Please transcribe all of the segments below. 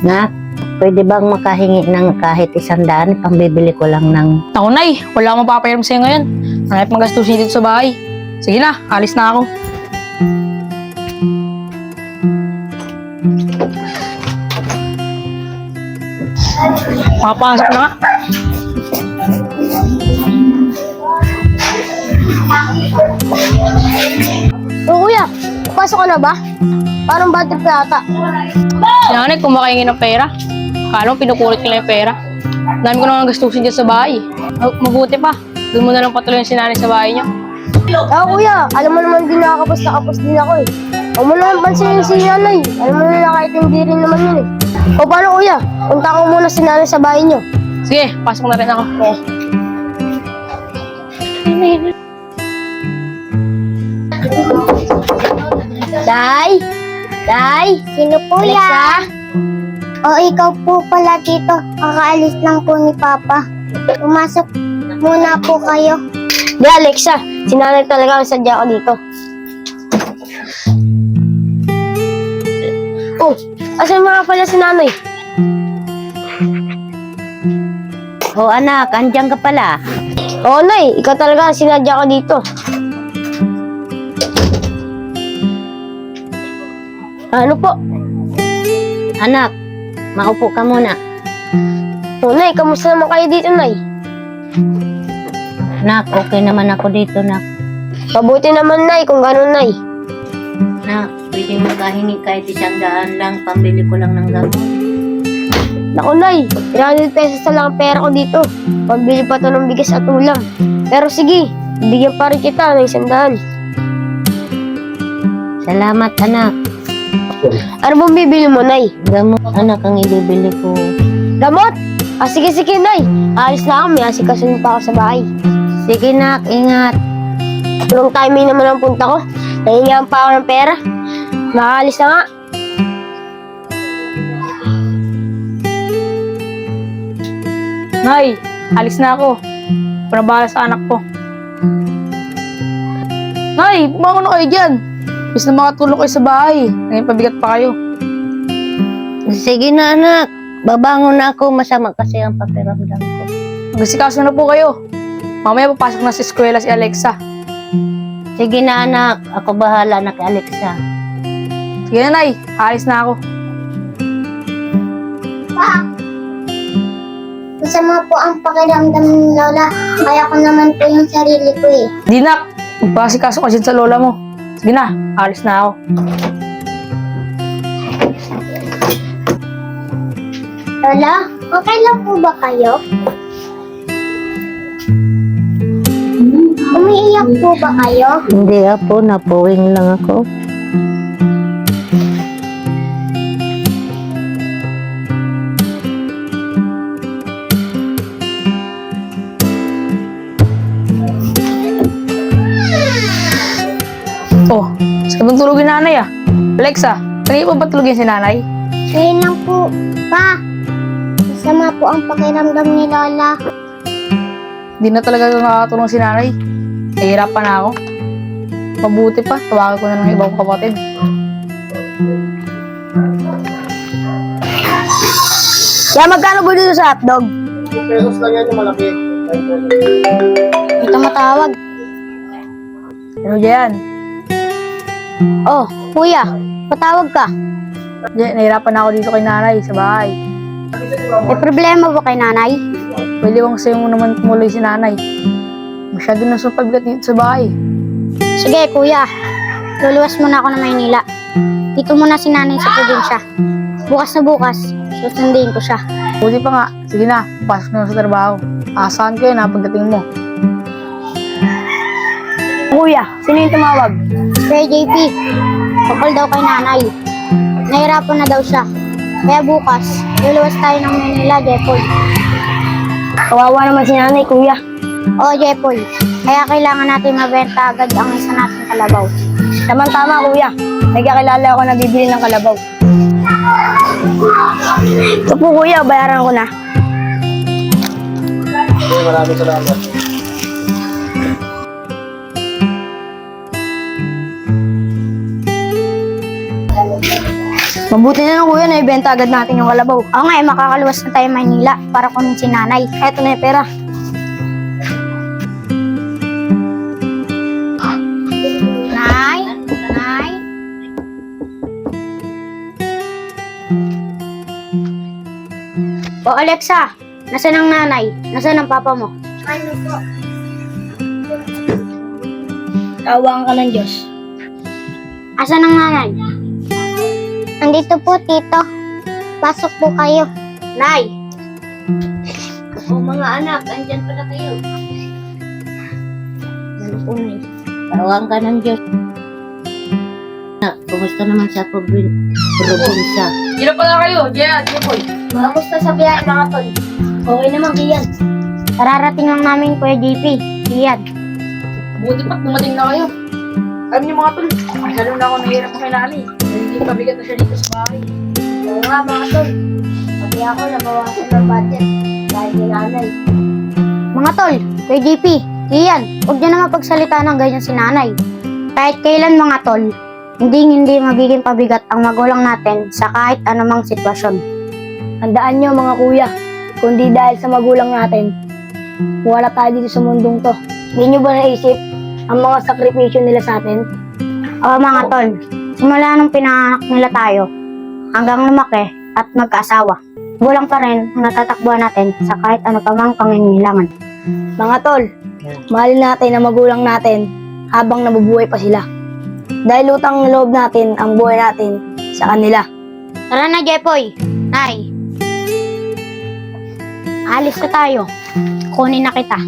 Nak, pwede bang makahingi ng kahit isang daan? Pambibili ko lang ng... Ako. Wala akong mapapayaram sa'yo ngayon. Kahit magastusin dito sa bahay. Sige na, alis na ako. Papasok na nga. O kuya, pasok ka na ba? Parang bad trip ka ata. Si nanay, kung makahingi ng pera. Akala mo, pinukulit lang yung pera. Dami ko naman gastusin dyan sa bahay. Mabuti pa. Doon mo na lang patuloy si nanay sa bahay niya. Ah kuya, alam mo naman din nakakapos na kapos din ako eh. Huwag mo naman pansinin si nanay. Alam mo na kahit hindi rin naman yun eh. O paano kuya? Punta ko muna si nanay sa bahay niyo. Sige, pasok na rin ako. Eh. Day? Day? Sino po yan? O ikaw po pala dito. Kakaalis lang po ni Papa. Pumasok muna po kayo. Di Alexa, si nanay talaga ang sadya ko dito. Oh, asan mga pala si nanay? Oh anak, andyan ka pala. Oo, Nay. Ikaw talaga ang sinadya ko dito. Ano po? Anak, maupo ka muna. Oo, Nay. Kamusta naman kayo dito, Nay? Nak, okay naman ako dito, nak. Mabuti naman, Nay, kung ganun, Nay. Nak, pwede makahingi kahit isang daan lang. Pambili ko lang ng gamot. Naku, Nay. 300 pesos na lang ang pera ko dito. Pambili pa to ng bigas at ulam. Pero sige, bigyan pa rin kita ng isang daan. Salamat, anak. Ano bang bibili mo, Nay? Gamot, anak, ang ibibili ko. Gamot? Ah, sige, sige, Nay. Alis na. May asikasun pa ako sa bahay. Sige, nak, ingat. Wrong timing naman ang punta ko. Nahingaan pa ako ng pera. Makaalis na nga. Nay, alis na ako. Panabala sa anak ko. Nay, bumangon na kayo dyan. Bis na makatulong kayo sa bahay. Ngayon pabigat pa kayo. Sige na, anak. Babangon na ako. Masama kasi ang pakiramdam ko. Magsikaso na po kayo. Mamaya papasok na sa eskwela si Alexa. Sige na, anak. Ako bahala na kay Alexa. Sige na, Nay. Alis na ako. Pa! Masama po ang pakiramdam ni Lola. Kaya ko naman po yung sarili ko eh. Di nak, magpasikaso ka dyan sa lola mo. Sige na, alis na ako. Lola, okay lang po ba kayo? Umiiyak po ba kayo? Hindi po, napuwing lang ako. Sabang tulogin nanay ah. Alexa, kanina pa ba tulogin si nanay? Ngayon lang po. Pa! Masama po ang pakiramdam ni Lola. Di na talaga nakakatulong si nanay. Nahihirapan na ako. Mabuti pa, tawagan ko na ng ibang kapatid. Kaya magkano po dito sa hotdog? Ito matawag. Ano dyan? Oh, kuya, patawag ka. Dyan, nahihirapan na ako dito kay nanay sa bahay. May problema ba kay nanay? Pwede bang sa'yo mo naman tumuloy si nanay? Masyado na sa pagbigat dito sa bahay. Sige, kuya. Luluwas muna ako ng Maynila. Dito muna si nanay sa probinsya. Bukas na bukas, susundin ko siya. Buti pa nga, sige na, pasok na sa trabaho. Asahan ko yun ha, pagdating mo. Kuya, sino yung tumawag? Sir JP, kapal daw kay nanay. Nahirapan na daw siya. Kaya bukas, luluwas tayo ng Manila, Jepoy. Kawawa naman si nanay, kuya. Oo, Jepoy. Kaya kailangan natin mabenta agad ang isa nating kalabaw. Tama-tama, kuya. May kakilala ako na bibili ng kalabaw. Ito po, kuya. Bayaran ko na. Maraming salamat. Mabuti na lang kuya na ibenta agad natin yung kalabaw. Oo nga, eh, makakaluwas na tayo Maynila para kunin si nanay. Eto na yung pera. Nay? Nay? O Alexa, nasaan ang nanay? Nasaan ang papa mo? Ano po? Tawang ka ng Diyos. Asan ang nanay? Andito po, tito. Pasok po kayo. Nay! O mga anak, andyan pala kayo. Ano po, Nay? Tawang ka ng Diyos. Anak, kumusta naman sa probin- probinsya? Sino pala kayo? Diyan, Jepoy. Kamusta sa biyahe mga tol? Okay naman, Kian. Kararating lang namin Kuya JP. Iyan. Buti pa, dumating na kayo. Alam niyo mga tol, masyado na ako nahihirap kay nanay. Hindi pabigat na siya dito sa bahay. Oo nga, mga tol. Pati ako, nabawasan ng budget. Dahil kay nanay. Mga tol, Kuya JP, Iyan, huwag niyo na mapagsalita ng ganyan si nanay. Kahit kailan mga tol, hindi hindi magiging pabigat ang magulang natin sa kahit anumang sitwasyon. Handaan nyo, mga kuya. Kundi dahil sa magulang natin, wala tayo dito sa mundong to. Hindi nyo ba naisip ang mga sakripisyo nila sa atin? O mga tol, simula nung pinanganak nila tayo, hanggang lumaki at magkaasawa, gulang pa rin ang natatakbuhan natin sa kahit ano pa mang pangangailangan. Mga tol, mahalin natin ang magulang natin habang nabubuhay pa sila. Dahil utang ng loob natin ang buhay natin sa kanila. Tara na, Jepoy. Nay. Alis na tayo. Kunin na kita.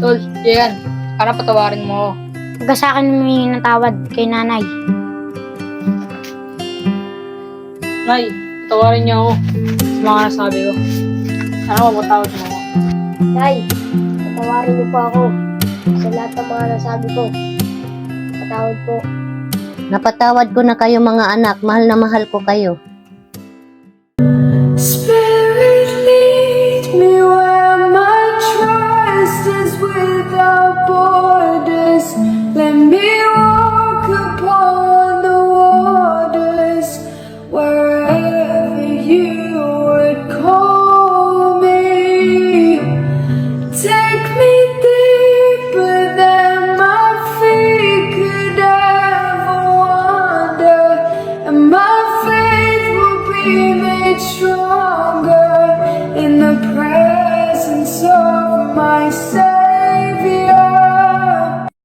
Tol, yan. Para patawarin mo ako. Huwag sa akin humingi ng tawad kay nanay. Nay, patawarin niyo ako sa mga nasabi ko. Sana mapatawad mo ako. Nay, patawarin niyo po ako sa lahat ng mga nasabi ko. Patawad po. Napatawad ko na kayo mga anak. Mahal na mahal ko kayo. Let me